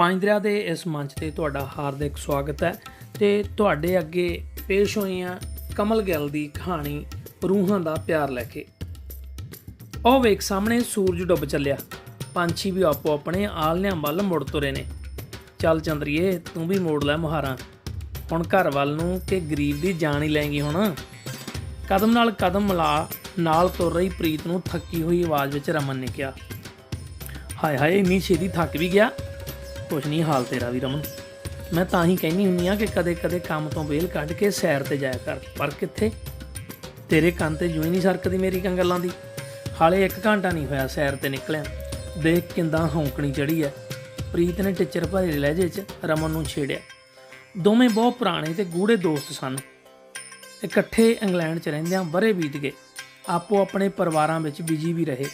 ਪੰਜ ਦਰਿਆ ਦੇ ਇਸ ਮੰਚ ਤੇ ਤੁਹਾਡਾ ਹਾਰਦਿਕ ਸਵਾਗਤ ਹੈ ਤੇ ਤੁਹਾਡੇ ਅੱਗੇ ਪੇਸ਼ ਹੋਈਆਂ ਕਮਲ ਗਿੱਲ ਦੀ ਕਹਾਣੀ ਰੂਹਾਂ ਦਾ ਪਿਆਰ ਲੈ ਕੇ। ਉਹ ਵੇਖ ਸਾਹਮਣੇ ਸੂਰਜ ਡੁੱਬ ਚੱਲਿਆ। ਪੰਛੀ ਵੀ ਆਪੋ ਆਪਣੇ ਆਲਨਿਆਂ ਵੱਲ ਮੁੜ ਤੁਰੇ ਨੇ। ਚੱਲ ਚੰਦਰੀਏ, ਤੂੰ ਵੀ ਮੋੜ ਲੈ ਮੁਹਾਰਾਂ। ਹੁਣ ਘਰ ਵੱਲ ਨੂੰ ਕਿ ਗਰੀਬ ਦੀ ਜਾਨ ਹੀ ਲੈਂਗੀ ਹੁਣ। ਕਦਮ ਨਾਲ ਕਦਮ ਮਿਲਾ, ਨਾਲ ਤੁਰ ਰਹੀ ਪ੍ਰੀਤ ਨੂੰ ਥੱਕੀ ਹੋਈ ਆਵਾਜ਼ ਵਿੱਚ ਰਮਨ ਨੇ ਕਿਹਾ, ਹਾਏ ਹਾਏ, ਇੰਨੀ ਛੇਤੀ ਥੱਕ ਵੀ ਗਿਆ? ਕੁਛ ਨਹੀਂ, ਹਾਲ ਤੇਰਾ ਵੀ ਰਮਨ। ਮੈਂ ਤਾਂ ਹੀ ਕਹਿੰਦੀ ਹੁੰਨੀ ਆ ਕਿ ਕਦੇ-ਕਦੇ ਕੰਮ ਤੋਂ ਵੇਲ ਕੱਢ ਕੇ ਸੈਰ ਤੇ ਜਾਇਆ ਕਰ। ਪਰ ਕਿੱਥੇ? ਤੇਰੇ ਕੰਨ ਤੇ ਜੂਈ ਨਹੀਂ ਸਰਕਦੀ ਮੇਰੀ ਕਾਂ ਗੱਲਾਂ ਦੀ। ਹਾਲੇ 1 ਘੰਟਾ ਨਹੀਂ ਹੋਇਆ ਸੈਰ ਤੇ ਨਿਕਲਿਆ। ਦੇਖ ਕਿੰਦਾ ਹੌਂਕਣੀ ਚੜੀ ਐ। ਪ੍ਰੀਤ ਨੇ ਟਿੱਚਰ ਭਰੇ ਲਹਿਜੇ 'ਚ ਰਮਨ ਨੂੰ ਛੇੜਿਆ। ਦੋਵੇਂ ਬਹੁਤ ਪੁਰਾਣੇ ਤੇ ਗੂੜੇ ਦੋਸਤ ਸਨ। ਇਕੱਠੇ ਇੰਗਲੈਂਡ 'ਚ ਰਹਿੰਦਿਆਂ ਬਰੇ ਬੀਤ ਗਏ। ਆਪੋ ਆਪਣੇ ਪਰਿਵਾਰਾਂ ਵਿੱਚ ਬਿਜ਼ੀ ਵੀ ਰਹੇ।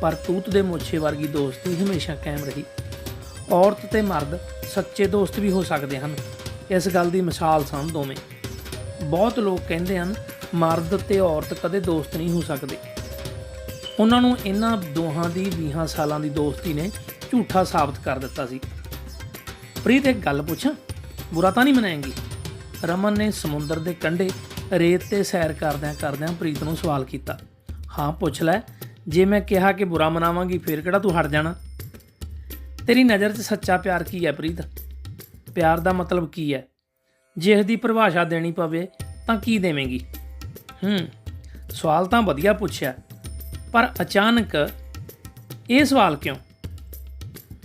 ਪਰ ਤੂਤ ਦੇ ਮੋਛੇ ਵਰਗੀ ਦੋਸਤੀ ਹਮੇਸ਼ਾ ਕਾਇਮ ਰਹੀ। ਔਰਤ ਤੇ ਮਰਦ ਸੱਚੇ ਦੋਸਤ ਵੀ ਹੋ ਸਕਦੇ ਹਨ। ਇਸ ਗੱਲ ਦੀ ਮਿਸਾਲ ਸਨ ਦੋਵੇਂ। ਬਹੁਤ ਲੋਕ ਕਹਿੰਦੇ ਹਨ, ਮਰਦ ਤੇ ਔਰਤ ਕਦੇ ਦੋਸਤ ਨਹੀਂ ਹੋ ਸਕਦੇ। ਉਹਨਾਂ ਨੂੰ ਇਹਨਾਂ ਦੋਹਾਂ ਦੀ 20 ਸਾਲਾਂ ਦੀ ਦੋਸਤੀ ਨੇ ਝੂਠਾ ਸਾਬਤ ਕਰ ਦਿੱਤਾ ਸੀ। ਪ੍ਰੀਤ, ਇੱਕ ਗੱਲ ਪੁੱਛਾਂ। ਬੁਰਾ ਤਾਂ ਨਹੀਂ ਮਨਾਏਂਗੀ? ਰਮਨ ਨੇ ਸਮੁੰਦਰ ਦੇ ਕੰਢੇ ਰੇਤ ਤੇ ਸੈਰ ਕਰਦਿਆਂ ਕਰਦਿਆਂ ਪ੍ਰੀਤ ਨੂੰ ਸਵਾਲ ਕੀਤਾ। ਹਾਂ, ਪੁੱਛ ਲੈ। ਜੇ ਮੈਂ ਕਿਹਾ ਕਿ ਬੁਰਾ ਮਨਾਵਾਂਗੀ, ਫੇਰ ਕਿਹੜਾ ਤੂੰ ਹਟ ਜਾਣਾ? ਤੇਰੀ ਨਜ਼ਰ 'ਚ ਸੱਚਾ ਪਿਆਰ ਕੀ ਹੈ ਪ੍ਰੀਤ? ਪਿਆਰ ਦਾ ਮਤਲਬ ਕੀ ਹੈ? ਜੇ ਇਸ ਦੀ ਪਰਿਭਾਸ਼ਾ ਦੇਣੀ ਪਵੇ ਤਾਂ ਕੀ ਦੇਵੇਂਗੀ? ਹੂੰ, ਸਵਾਲ ਤਾਂ ਵਧੀਆ ਪੁੱਛਿਆ, ਪਰ ਅਚਾਨਕ ਇਹ ਸਵਾਲ ਕਿਉਂ?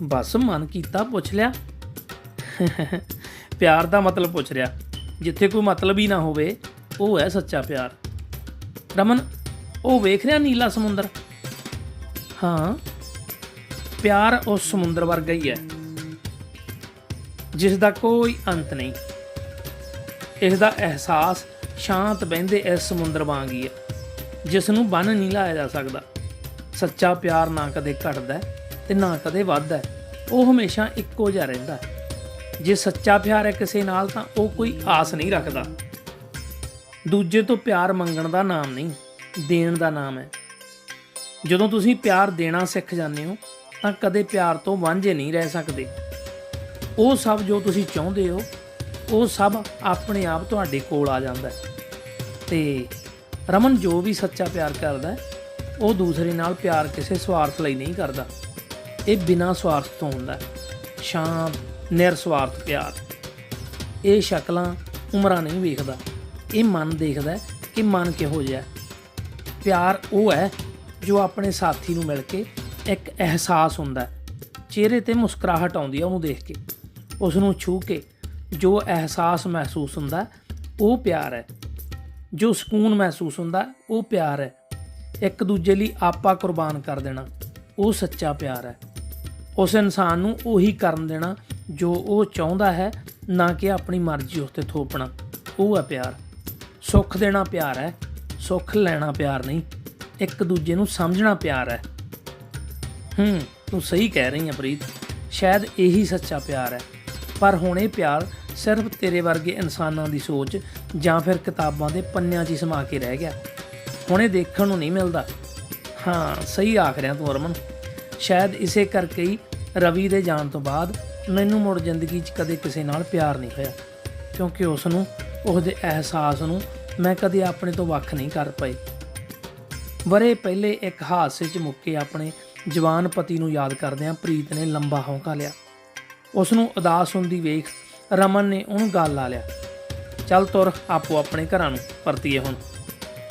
ਬਸ ਮਨ ਕੀਤਾ ਪੁੱਛ ਲਿਆ। ਪਿਆਰ ਦਾ ਮਤਲਬ ਪੁੱਛ ਰਿਹਾ, ਜਿੱਥੇ ਕੋਈ ਮਤਲਬ ਹੀ ਨਾ ਹੋਵੇ, ਉਹ ਹੈ ਸੱਚਾ ਪਿਆਰ। ਰਮਨ, ਉਹ ਵੇਖ ਰਿਹਾ ਨੀਲਾ ਸਮੁੰਦਰ? ਹਾਂ। ਪਿਆਰ ਉਸ ਸਮੁੰਦਰ ਵਰਗਾ ਹੀ ਹੈ ਜਿਸ ਦਾ ਕੋਈ ਅੰਤ ਨਹੀਂ। ਇਸ ਦਾ ਅਹਿਸਾਸ ਸ਼ਾਂਤ ਬਹਿੰਦੇ ਇਸ ਸਮੁੰਦਰ ਵਾਂਗ ਹੀ ਹੈ ਜਿਸ ਨੂੰ ਬੰਨ ਨਹੀਂ ਲਾਇਆ ਜਾ ਸਕਦਾ। ਸੱਚਾ ਪਿਆਰ ਨਾ ਕਦੇ ਘਟਦਾ ਤੇ ਨਾ ਕਦੇ ਵੱਧਦਾ ਉਹ ਹਮੇਸ਼ਾ ਇੱਕੋ ਜਿਹਾ ਰਹਿੰਦਾ ਜੇ ਸੱਚਾ ਪਿਆਰ ਹੈ ਕਿਸੇ ਨਾਲ ਤਾਂ ਉਹ ਕੋਈ ਆਸ ਨਹੀਂ ਰੱਖਦਾ। ਦੂਜੇ ਤੋਂ ਪਿਆਰ ਮੰਗਣ ਦਾ ਨਾਮ ਨਹੀਂ, ਦੇਣ ਦਾ ਨਾਮ ਹੈ। ਜਦੋਂ ਤੁਸੀਂ ਪਿਆਰ ਦੇਣਾ ਸਿੱਖ ਜਾਂਦੇ ਹੋ ਤਾਂ ਕਦੇ ਪਿਆਰ ਤੋਂ ਵਾਂਝੇ ਨਹੀਂ ਰਹਿ ਸਕਦੇ। ਉਹ ਸਭ ਜੋ ਤੁਸੀਂ ਚਾਹੁੰਦੇ ਹੋ, ਉਹ ਸਭ ਆਪਣੇ ਆਪ ਤੁਹਾਡੇ ਕੋਲ ਆ ਜਾਂਦਾ ਹੈ। ਤੇ ਰਮਨ ਜੋ ਵੀ ਸੱਚਾ ਪਿਆਰ ਕਰਦਾ ਉਹ ਦੂਸਰੇ ਨਾਲ ਪਿਆਰ ਕਿਸੇ ਸਵਾਰਥ ਲਈ ਨਹੀਂ ਕਰਦਾ। ਇਹ ਬਿਨਾਂ ਸਵਾਰਥ ਤੋਂ ਹੁੰਦਾ ਹੈ। ਸ਼ਾਂਤ, ਨਿਰਸਵਾਰਥ ਪਿਆਰ। ਇਹ ਸ਼ਕਲਾਂ ਉਮਰਾਂ ਨਹੀਂ ਵੇਖਦਾ। ਇਹ ਮਨ ਦੇਖਦਾ ਕਿ ਮਨ ਕਿਹੋ ਜਿਹਾ ਪਿਆਰ ਉਹ ਹੈ ਜੋ ਆਪਣੇ ਸਾਥੀ ਨੂੰ ਮਿਲ ਕੇ ਇੱਕ ਅਹਿਸਾਸ ਹੁੰਦਾ ਚਿਹਰੇ ਤੇ ਮੁਸਕਰਾਹਟ ਆਉਂਦੀ ਹੈ ਉਹਨੂੰ ਦੇਖ ਕੇ। ਉਸ ਨੂੰ ਛੂ ਕੇ ਜੋ ਅਹਿਸਾਸ ਮਹਿਸੂਸ ਹੁੰਦਾ ਉਹ ਪਿਆਰ ਹੈ। ਜੋ ਸਕੂਨ ਮਹਿਸੂਸ ਹੁੰਦਾ ਉਹ ਪਿਆਰ ਹੈ। ਇੱਕ ਦੂਜੇ ਲਈ ਆਪਾ ਕੁਰਬਾਨ ਕਰ ਦੇਣਾ, ਉਹ ਸੱਚਾ ਪਿਆਰ ਹੈ। ਉਸ ਇਨਸਾਨ ਨੂੰ ਉਹੀ ਕਰਨ ਦੇਣਾ ਜੋ ਉਹ ਚਾਹੁੰਦਾ ਹੈ, ਨਾ ਕਿ ਆਪਣੀ ਮਰਜ਼ੀ ਉਸ ਤੇ ਥੋਪਣਾ। ਉਹ ਹੈ ਪਿਆਰ। ਸੁੱਖ ਦੇਣਾ ਪਿਆਰ ਹੈ, ਸੁੱਖ ਲੈਣਾ ਪਿਆਰ ਨਹੀਂ। ਇੱਕ ਦੂਜੇ ਨੂੰ ਸਮਝਣਾ ਪਿਆਰ ਹੈ। ਹੂੰ, ਤੂੰ ਸਹੀ ਕਹਿ ਰਹੀ ਹੈ ਪ੍ਰੀਤ। ਸ਼ਾਇਦ ਇਹੀ ਸੱਚਾ ਪਿਆਰ ਹੈ। ਪਰ ਹੁਣ ਇਹ ਪਿਆਰ ਸਿਰਫ ਤੇਰੇ ਵਰਗੇ ਇਨਸਾਨਾਂ ਦੀ ਸੋਚ ਜਾਂ ਫਿਰ ਕਿਤਾਬਾਂ ਦੇ ਪੰਨਿਆਂ 'ਚ ਹੀ ਸਮਾ ਕੇ ਰਹਿ ਗਿਆ। ਹੁਣ ਇਹ ਦੇਖਣ ਨੂੰ ਨਹੀਂ ਮਿਲਦਾ। ਹਾਂ, ਸਹੀ ਆਖ ਰਿਹਾ ਤੂੰ ਅਰਮਨ। ਸ਼ਾਇਦ ਇਸੇ ਕਰਕੇ ਹੀ ਰਵੀ ਦੇ ਜਾਣ ਤੋਂ ਬਾਅਦ ਮੈਨੂੰ ਮੁੜ ਜ਼ਿੰਦਗੀ 'ਚ ਕਦੇ ਕਿਸੇ ਨਾਲ ਪਿਆਰ ਨਹੀਂ ਹੋਇਆ। ਕਿਉਂਕਿ ਉਸ ਨੂੰ ਉਹਦੇ ਅਹਿਸਾਸ ਨੂੰ ਮੈਂ ਕਦੇ ਆਪਣੇ ਤੋਂ ਵੱਖ ਨਹੀਂ ਕਰ ਪਾਈ। ਬਰੇ ਪਹਿਲੇ ਇੱਕ ਹਾਦਸੇ 'ਚ ਮੁੱਕੇ ਆਪਣੇ ਜਵਾਨ ਪਤੀ ਨੂੰ ਯਾਦ ਕਰਦਿਆਂ ਪ੍ਰੀਤ ਨੇ ਲੰਬਾ ਹੌਂਕਾ ਲਿਆ। ਉਸ ਨੂੰ ਉਦਾਸ ਹੁੰਦੀ ਵੇਖ ਰਮਨ ਨੇ ਉਹਨੂੰ ਗੱਲ ਲਾ ਲਿਆ। ਚੱਲ ਤੁਰ, ਆਪੋ ਆਪਣੇ ਘਰਾਂ ਨੂੰ ਪਰਤੀਏ ਹੁਣ।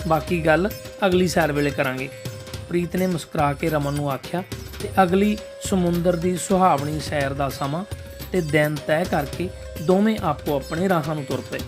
ਬਾਕੀ ਗੱਲ ਅਗਲੀ ਸੈਰ ਵੇਲੇ ਕਰਾਂਗੇ। ਪ੍ਰੀਤ ਨੇ ਮੁਸਕਰਾ ਕੇ ਰਮਨ ਨੂੰ ਆਖਿਆ ਤੇ ਅਗਲੀ ਸਮੁੰਦਰ ਦੀ ਸੁਹਾਵਣੀ ਸੈਰ ਦਾ ਸਮਾਂ ਤੇ ਦਿਨ ਤੈਅ ਕਰਕੇ ਦੋਵੇਂ ਆਪੋ ਆਪਣੇ ਰਾਹਾਂ ਨੂੰ ਤੁਰ ਪਏ।